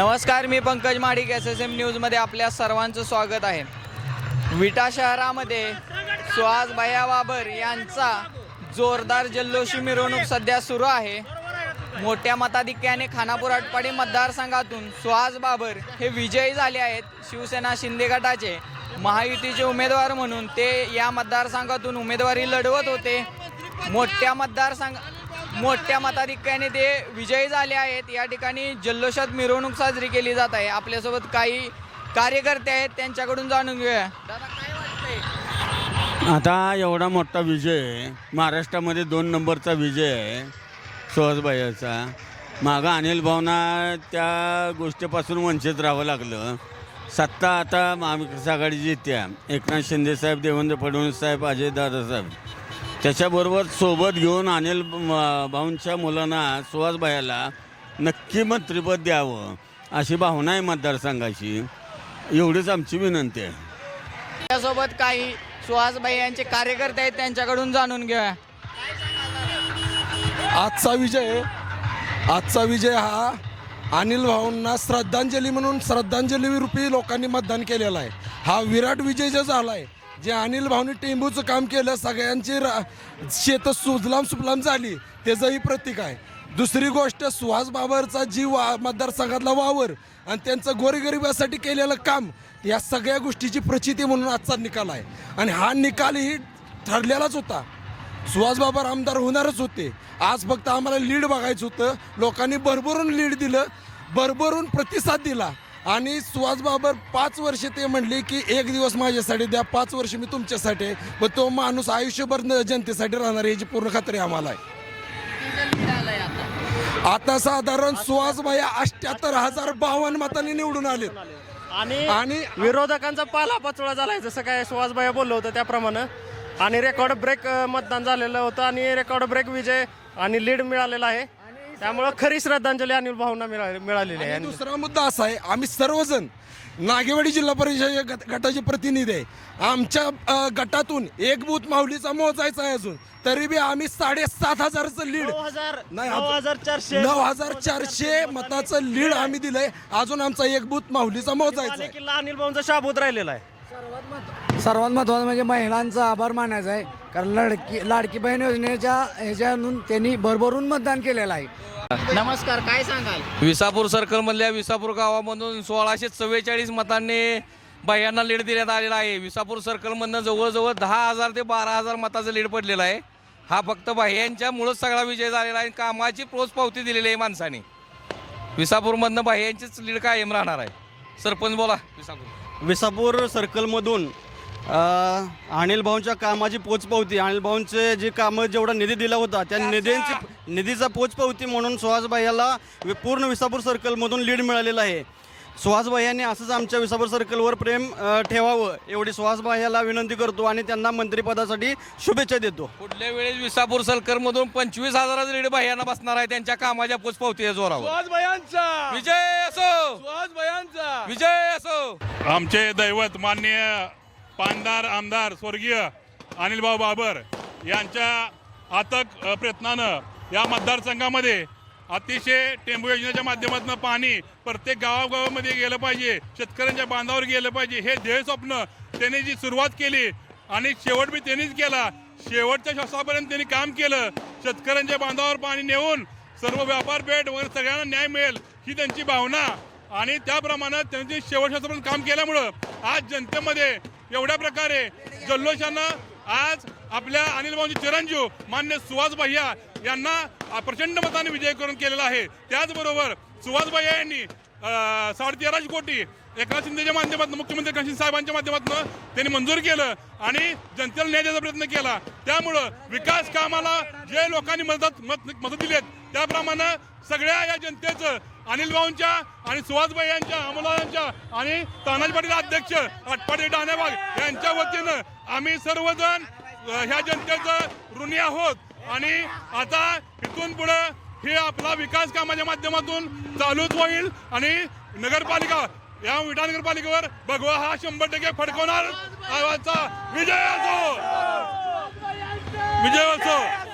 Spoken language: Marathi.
नमस्कार मी Pankaj Madik S S M न्यूजमध्ये आपल्या सर्वांचं स्वागत आहे. विटा शहरामध्ये सुहास भैया बाबर यांचा जोरदार जल्लोषी मिरवणूक सध्या सुरू आहे. मोठ्या मताधिक्याने खानापूर आटपाडी मतदारसंघातून सुहास बाबर हे विजयी झाले आहेत. शिवसेना शिंदे गटाचे महायुतीचे उमेदवार म्हणून ते या मतदारसंघातून उमेदवारी लढवत होते. मोठ्या मतदारसंघ मोठ्या मताधिक्याने ते विजयी झाले आहेत. या ठिकाणी जल्लोषात मिरवणूक साजरी केली जात आहे. आपल्यासोबत काही कार्यकर्ते आहेत. त्यांच्याकडून जाणून घेऊया. दादा काय वाटतंय? आता एवढा मोठा विजय महाराष्ट्रामध्ये दोन नंबरचा विजय आहे सुहासबाईचा. मागं अनिल भावना त्या गोष्टीपासून वंचित राहावं लागलं. सत्ता आता महाविकास आघाडी येत्या एकनाथ शिंदेसाहेब देवेंद्र फडणवीस साहेब अजय दादासाहेब त्याच्याबरोबर सोबत घेऊन अनिल भाऊंच्या मुलांना सुहासबाईला नक्की मंत्रिपद द्यावं अशी भावना आहे मतदारसंघाची. एवढीच आमची विनंती आहे. त्यासोबत काही सुहासबाई यांचे कार्यकर्ते आहेत त्यांच्याकडून जाणून घेऊया. आजचा विजय आजचा विजय हा अनिल भाऊंना श्रद्धांजली म्हणून श्रद्धांजली रूपी लोकांनी मतदान केलेलं आहे. हा विराट विजय जो झाला आहे जे अनिल भाऊनी टेंबूचं काम केलं सगळ्यांची रा शेतं सुजलाम सुफलाम झाली त्याचंही प्रतीक आहे. दुसरी गोष्ट सुहास बाबरचा जी वा मतदारसंघातला वावर आणि त्यांचं गोरगरिबासाठी केलेलं काम या सगळ्या गोष्टीची प्रचिती म्हणून आजचा निकाल आहे. आणि हा निकालही ठरलेलाच होता. सुहास बाबर आमदार होणारच होते. आज फक्त आम्हाला लीड बघायचं होतं. लोकांनी भरभरून लीड दिलं भरभरून प्रतिसाद दिला. आणि सुहास बाबर पाच वर्ष ते म्हणले की एक दिवस माझ्यासाठी द्या पाच वर्ष मी तुमच्यासाठी. आहे. पण तो माणूस आयुष्यभर न- जनतेसाठी राहणार आहे याची पूर्ण खात्री आम्हाला आहे. आता साधारण सुहास भाई अठ्याहत्तर हजार बावन्न मतांनी निवडून आले. आणि आणि विरोधकांचा पाला पाचोळा झालाय जसं काय सुहासभाई बोललो होतं त्याप्रमाणे. आणि रेकॉर्ड ब्रेक मतदान झालेलं होतं आणि रेकॉर्ड ब्रेक विजय आणि लीड मिळालेला आहे. त्यामुळं खरी श्रद्धांजली अनिल भाऊंना मिळाली मिळालेली आहे. आणि दुसरा मुद्दा असा आहे आम्ही सर्वजण नागेवाडी जिल्हा परिषद या गट- गटाचे प्रतिनिधी आहे. आमच्या अ, गटातून एक बूथ माऊलीचा मोजायचा आहे अजून. तरी बी आम्ही साडेसात हजारचं लीड. नऊ हजार नाही, नऊ हजार चारशे. नऊ हजार चारशे मताचं लीड आम्ही दिलंय. अजून आमचा एक बूथ माऊलीचा मोजायचा आहे. किल्ला अनिल भाऊंचा शाबूत राहिलेला आहे. सर्वात महत्त्वाचं म्हणजे महिलांचा आभार मानायचा आहे. कारण लडकी लाडकी बहीण योजनेच्या ह्याच्यातून त्यांनी भरभरून मतदान केलेलं आहे. नमस्कार काय सांगाल? विसापूर सर्कलमधल्या विसापूर गावामधून सोळाशे चव्वेचाळीस मतांनी बाह्यांना लीड देण्यात आलेला आहे. विसापूर सर्कलमधनं जवळजवळ दहा हजार ते बारा हजार मताचं लीड पडलेलं आहे. हा फक्त बाह्यांच्यामुळंच सगळा विजय झालेला आहे कामाची प्रोच पावती दिलेली आहे माणसाने. विसापूरमधनं बाह्यांचीच लीड कायम राहणार आहे. सरपंच बोला विसापूर. विसापूर सर्कलमधून अनिल भाऊंच्या कामाची पोचपावती. अनिल भाऊंचे जे कामं जेवढा निधी दिला होता त्या निधींची निधीचा पोचपावती म्हणून सुहासभाई याला पूर्ण विसापूर सर्कलमधून लीड मिळालेलं आहे. सुहासभाई यांनी असंच आमच्या विसापूर सर्कलवर प्रेम अ, ठेवावं एवढी सुहासभाई याला विनंती करतो आणि त्यांना मंत्रिपदासाठी शुभेच्छा देतो. पुढल्या वेळेस विसापूर सर्कलमधून पंचवीस हजाराचं लीड बाह्यांना बसणार आहे? त्यांच्या कामाच्या पोचपावती जोरावर. विजय असो! विजय असो! आमचे दैवत माननीय पानदार आमदार स्वर्गीय अनिलभाऊ बाबर यांच्या अथक अ, प्रयत्नानं या मतदारसंघामध्ये अतिशय टेंबू योजनेच्या माध्यमातून पाणी प्रत्येक गावागावामध्ये गेलं पाहिजे शेतकऱ्यांच्या बांधावर गेलं पाहिजे हे ध्येय स्वप्न त्यांनी जी सुरुवात केली आणि शेवट बी त्यांनीच केला. शेवटच्या श्वासापर्यंत त्यांनी काम केलं. शेतकऱ्यांच्या बांधावर पाणी नेऊन सर्व व्यापार पेठ वगैरे सगळ्यांना न्याय मिळेल ही त्यांची भावना. आणि त्याप्रमाणे त्यांची शेवटच्या काम केल्यामुळं आज जनतेमध्ये एवढ्या प्रकारे जल्लोषानं आज आपल्या अनिल भाऊंचे चिरंजीव मान्य सुहास भैया यांना प्रचंड मताने विजय करून केलेला आहे. त्याचबरोबर सुहास भैया यांनी साडेतेराशे कोटी एकनाथ शिंदेच्या माध्यमातून मुख्यमंत्री काशीन साहेबांच्या माध्यमातून त्यांनी मंजूर केलं आणि जनतेला न्याय द्यायचा प्रयत्न केला. त्यामुळं विकास कामाला जे लोकांनी मदत मत मदत दिली आहेत त्याप्रमाणे सगळ्या या जनतेचं अनिल भाऊंच्या आणि सुहासभाई यांच्या अमोलांच्या आणि तानाजी पाटील अध्यक्ष आटपाडी डाणेबाग यांच्या वतीनं आम्ही सर्वजण ह्या जनतेचं ऋणी आहोत. आणि आता इथून पुढे हे आपला विकास कामाच्या माध्यमातून चालूच होईल. आणि नगरपालिका या विटा नगरपालिकेवर भगवा हा शंभर टक्के फडकवणार. विजय असो. विजय असो.